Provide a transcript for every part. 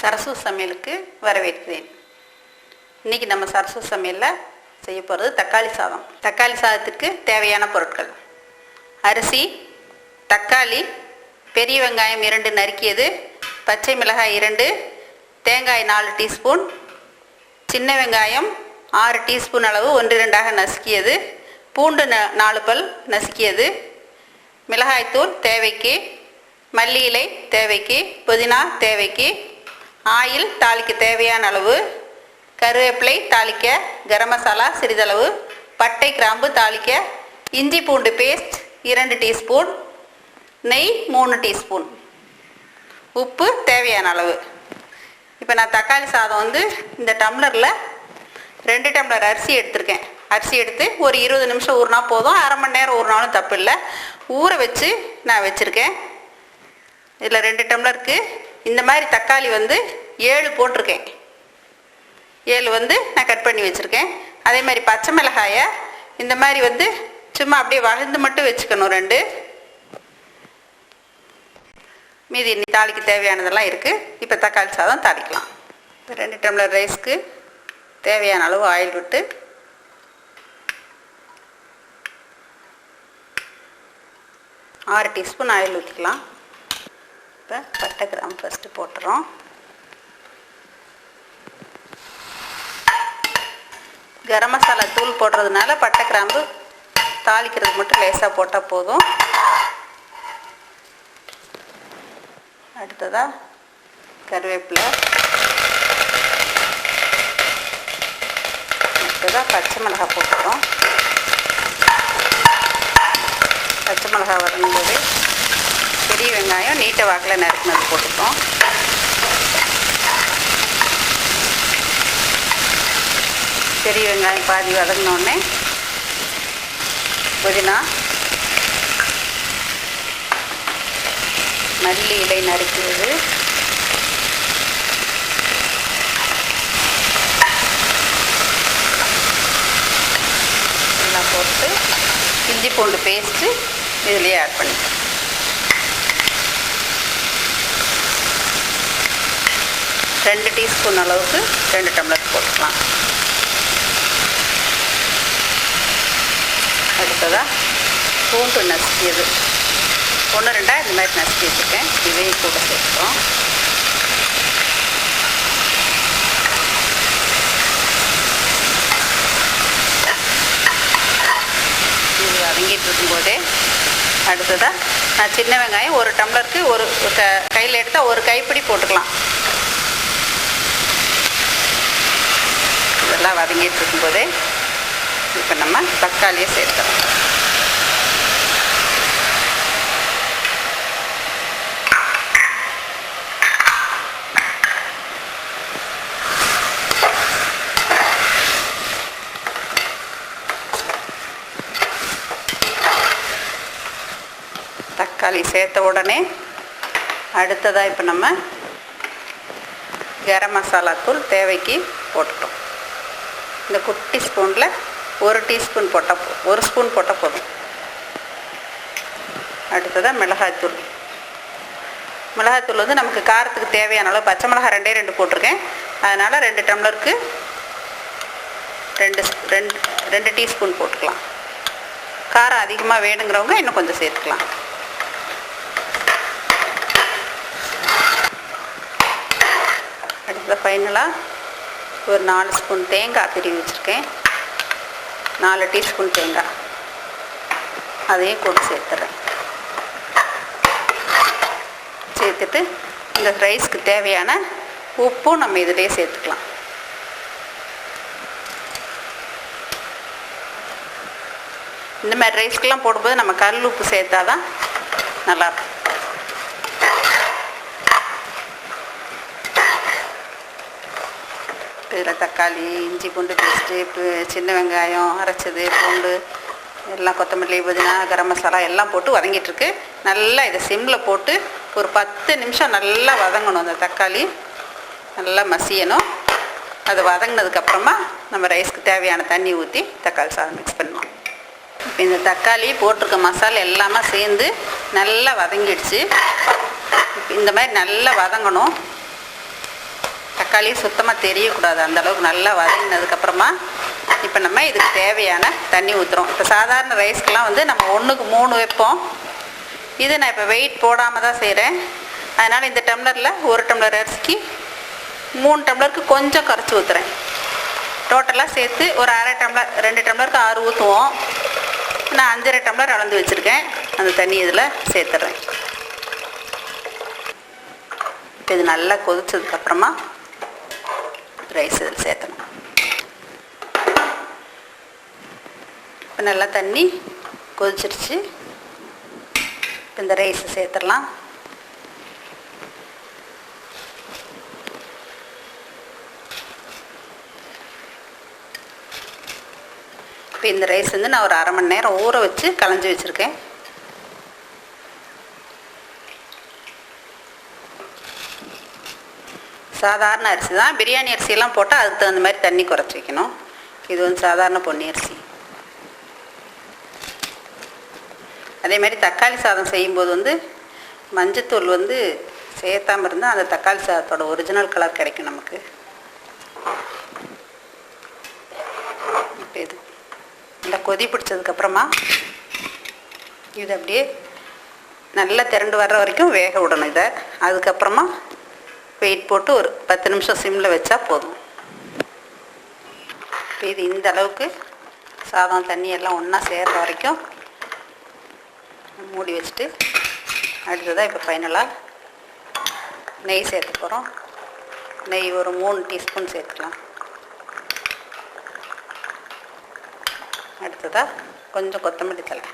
சரசு சமையலுக்கு வரவேற்கிறேன். இன்றைக்கி நம்ம சரசு சமையலில் செய்ய போகிறது தக்காளி சாதம். தக்காளி சாதத்திற்கு தேவையான பொருட்கள். அரிசி தக்காளி பெரிய வெங்காயம் இரண்டு நறுக்கியது பச்சை மிளகாய் இரண்டு தேங்காய் நாலு டீஸ்பூன் சின்ன வெங்காயம் ஆறு டீஸ்பூன் அளவு ஒன்று இரண்டாக நசுக்கியது பூண்டு ந நாலு பல் நசுக்கியது மிளகாய்த்தூள் தேவைக்கு மல்லி இலை தேவைக்கு புதினா தேவைக்கு ஆயில் தாளிக்க தேவையான அளவு கருவேப்பிலை தாளிக்க கரம் மசாலா சிறிதளவு பட்டை கிராம்பு தாளிக்க இஞ்சி பூண்டு பேஸ்ட் இரண்டு டீஸ்பூன் நெய் மூணு டீஸ்பூன் உப்பு தேவையான அளவு. இப்போ நான் தக்காளி சாதம் வந்து இந்த டம்ளரில் ரெண்டு டம்ளர் அரிசி எடுத்திருக்கேன். அரிசி எடுத்து ஒரு இருபது நிமிஷம் ஊறினா போதும். அரை மணி நேரம் ஊறினாலும் தப்பு இல்லை ஊற வச்சு நான் வச்சுருக்கேன். இதில் ரெண்டு டம்ளருக்கு இந்த மாதிரி தக்காளி வந்து ஏழு போட்டிருக்கேன். ஏழு வந்து நான் கட் பண்ணி வச்சுருக்கேன். அதே மாதிரி பச்சை மிளகாயை இந்த மாதிரி வந்து சும்மா அப்படியே வளர்ந்து மட்டும் வச்சுக்கணும் ரெண்டு. மீதி இன்னி தாளிக்கு தேவையானதெல்லாம் இருக்குது இப்போ தக்காளி சாதம் தாளிக்கலாம். ரெண்டு டம்ளர் ரைஸ்க்கு தேவையான அளவு ஆயில் விட்டு ஆறு டீஸ்பூன் ஆயில் ஊற்றிக்கலாம் இப்போ பட்டை கிராம் ஃபஸ்ட்டு போட்டுறோம். கரம் மசாலா தூள் போடுறதுனால பட்டை கிராம்பு தாளிக்கிறதுக்கு மட்டும் லேசாக போட்டால் போதும். அடுத்ததா கருவேப்பிலை. அடுத்ததாக பச்சை மிளகாய் போட்டுக்கிறோம் பச்சை மிளகாய் வதங்கும்போது பெரிய வெங்காயம் நீட்டை வாக்கில் நறுக்குனது போட்டுப்போம். பெரிய வெங்காயம் பாதி வதங்கினோடனே புதினா மல்லி இலை நறுக்கிறது. எல்லாம் போட்டு இஞ்சி பூண்டு பேஸ்ட்டு இதுலேயே ஆட் பண்ணிக்கலாம். ரெண்டு டீஸ்பூன் அளவுக்கு ரெண்டு டம்ளர் போட்டுக்கலாம். அடுத்ததாக பூண்டு நசுக்கியது ஒன்று ரெண்டாக இந்த மாதிரி நசுக்கி வச்சுருக்கேன். இதையும் கூட சேர்த்துக்கிறோம் இது வதங்கிட்டு இருக்கும்போதே அடுத்ததாக நான் சின்ன வெங்காயம் ஒரு டம்ளருக்கு ஒரு க கையில் எடுத்தால் ஒரு கைப்பிடி போட்டுக்கலாம். நல்லா வதங்கிட்டு இருக்கும்போதே இப்போ நம்ம தக்காளியை சேர்த்துறோம் தக்காளி சேர்த்த உடனே அடுத்ததாக இப்போ நம்ம கரம் மசாலா தூள் தேவைக்கு போட்டுட்டோம். இந்த குட்டி ஸ்பூனில் ஒரு டீஸ்பூன் போட்டால் போ ஒரு ஸ்பூன் போட்டால் போதும். அடுத்ததாக மிளகாய்த்தூள் மிளகாய்த்தூள் வந்து நமக்கு காரத்துக்கு தேவையான அளவு பச்சை மிளகாய் ரெண்டே ரெண்டு போட்டிருக்கேன். அதனால் ரெண்டு டம்ளருக்கு ரெண்டு ரெண்டு ரெண்டு டீஸ்பூன் போட்டுக்கலாம். காரம் அதிகமாக வேணுங்கிறவங்க இன்னும் கொஞ்சம் சேர்த்துக்கலாம். அடுத்த ஃபைனலாக ஒரு நாலு ஸ்பூன் தேங்காய் திருவி வச்சுருக்கேன். நாலு டீஸ்பூன் தேங்காய். அதையும் கூட சேர்த்துறேன். சேர்த்துட்டு இந்த ரைஸ்க்கு தேவையான உப்பும் நம்ம இதிலே சேர்த்துக்கலாம். இந்த மாதிரி ரைஸ்க்கெலாம் போடும்போது நம்ம கல் உப்பு சேர்த்தா தான் நல்லாயிருக்கும் இதில் தக்காளி இஞ்சி பூண்டு பேஸ்ட்டு இப்போ சின்ன வெங்காயம் அரைச்சது பூண்டு எல்லாம் கொத்தமல்லி புதினா கரம் மசாலா எல்லாம் போட்டு வதங்கிட்டுருக்கு. நல்லா இதை சிம்மில் போட்டு ஒரு பத்து நிமிஷம் நல்லா வதங்கணும் அந்த தக்காளி. நல்லா மசியணும். அது வதங்கினதுக்கப்புறமா நம்ம ரைஸ்க்கு தேவையான தண்ணி ஊற்றி தக்காளி சாதம் மிக்ஸ் பண்ணுவோம். இப்போ இந்த தக்காளி போட்டிருக்க மசாலா எல்லாமே சேர்ந்து நல்லா வதங்கிடுச்சு. இந்த மாதிரி நல்லா வதங்கணும். தக்காளி சுத்தமாக தெரியக்கூடாது. அந்த அளவுக்கு நல்லா வதங்கினதுக்கப்புறமா இப்போ நம்ம இதுக்கு தேவையான தண்ணி ஊற்றுறோம் இப்போ சாதாரண ரைஸ்க்கெலாம் வந்து நம்ம ஒன்றுக்கு மூணு வைப்போம். இது நான் இப்போ வெயிட் போடாமல் தான் செய்கிறேன் அதனால் இந்த டம்ளரில் ஒரு டம்ளர் அரிசிக்கு மூணு டம்ளருக்கு கொஞ்சம் கரைச்சி ஊற்றுறேன் டோட்டலாக சேர்த்து ஒரு அரை டம்ளர் ரெண்டு டம்ளருக்கு ஆறு ஊற்றுவோம் நான் அஞ்சரை டம்ளர் அளந்து வச்சுருக்கேன். அந்த தண்ணி இதில் சேர்த்துட்றேன் இப்போ இது நல்லா கொதிச்சதுக்கப்புறமா ரைஸ் இதில் சேர்த்தணும் இப்போ நல்லா தண்ணி கொதிச்சிருச்சு. இப்போ இந்த ரைஸை சேர்த்துடலாம் இப்போ இந்த ரைஸ் வந்து நான் ஒரு அரை மணி நேரம் ஊற வச்சு களைஞ்சி வச்சுருக்கேன். சாதாரண அரிசி தான். பிரியாணி அரிசியெல்லாம் போட்டால் அதுக்கு தகுந்த மாதிரி தண்ணி குறைச்சி வைக்கணும். இது வந்து சாதாரண பொன்னி அரிசி. அதே மாதிரி தக்காளி சாதம் செய்யும்போது வந்து மஞ்சத்தூள் வந்து சேர்த்தாமல் இருந்தால் அந்த தக்காளி சாதத்தோட ஒரிஜினல் கலர் கிடைக்கும் நமக்கு. இப்போ இது. நல்லா கொதி பிடிச்சதுக்கப்புறமா இது அப்படியே நல்லா திரண்டு வர்ற வரைக்கும் வேக விடணும் இதை. அதுக்கப்புறமா வெயிட் போட்டு ஒரு பத்து நிமிஷம் சிம்மில் வச்சா போதும். இப்போ இது இந்த அளவுக்கு. சாதம் தண்ணி எல்லாம் ஒன்றா சேர்ற வரைக்கும் மூடி வச்சுட்டு அடுத்ததாக இப்போ ஃபைனலாக நெய் சேர்த்து போகிறோம் நெய் ஒரு மூணு டீஸ்பூன் சேர்த்துக்கலாம். அடுத்ததாக கொஞ்சம் கொத்தமல்லி தலை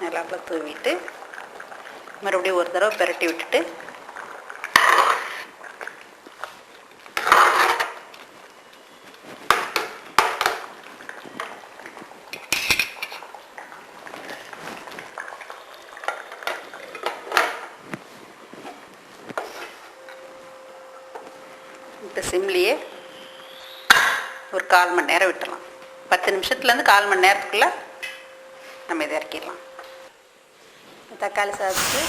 நல்லா தூவிட்டு மறுபடியும் ஒரு தடவை பெரட்டி விட்டுட்டு. இப்போ சிம்லேயே ஒரு கால் மணி நேரம் விட்டுலாம் பத்து நிமிஷத்துலேருந்து கால் மணி நேரத்துக்குள்ளே நம்ம இதை இறக்கிடலாம். தக்காளி சாதத்துக்கு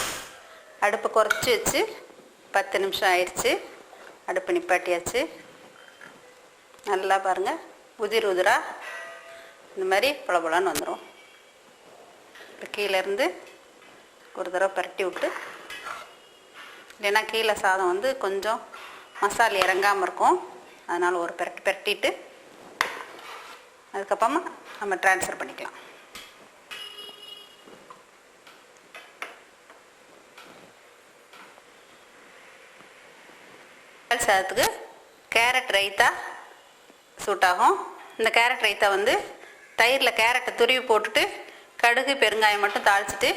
அடுப்பை குறைச்சி வச்சு பத்து நிமிஷம் ஆயிடுச்சு. அடுப்பு நிப்பாட்டியாச்சு. நல்லா பாருங்கள் உதிர் உதிராக இந்த மாதிரி புலபுலான்னு வந்துடும் இப்போ கீழேருந்து ஒரு தடவை பரட்டி விட்டு இல்லைன்னா கீழே சாதம் வந்து கொஞ்சம் மசாலா இறங்காமல் இருக்கும். அதனால் ஒரு பெரட்டு பெரட்டிட்டு அதுக்கப்புறமா நம்ம ட்ரான்ஸ்ஃபர் பண்ணிக்கலாம். தக்காளி சாதத்துக்கு கேரட் ரைத்தா சூட் ஆகும் இந்த கேரட் ரைத்தா வந்து தயிரில் கேரட்டை துருவி போட்டுட்டு கடுகு பெருங்காயம் மட்டும் தாளிச்சிட்டு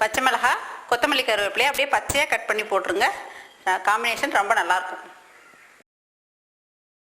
பச்சை மிளகாய் கொத்தமல்லி கருவேப்பிலையை அப்படியே பச்சையாக கட் பண்ணி போட்டுருங்க. காம்பினேஷன் ரொம்ப நல்லாயிருக்கும்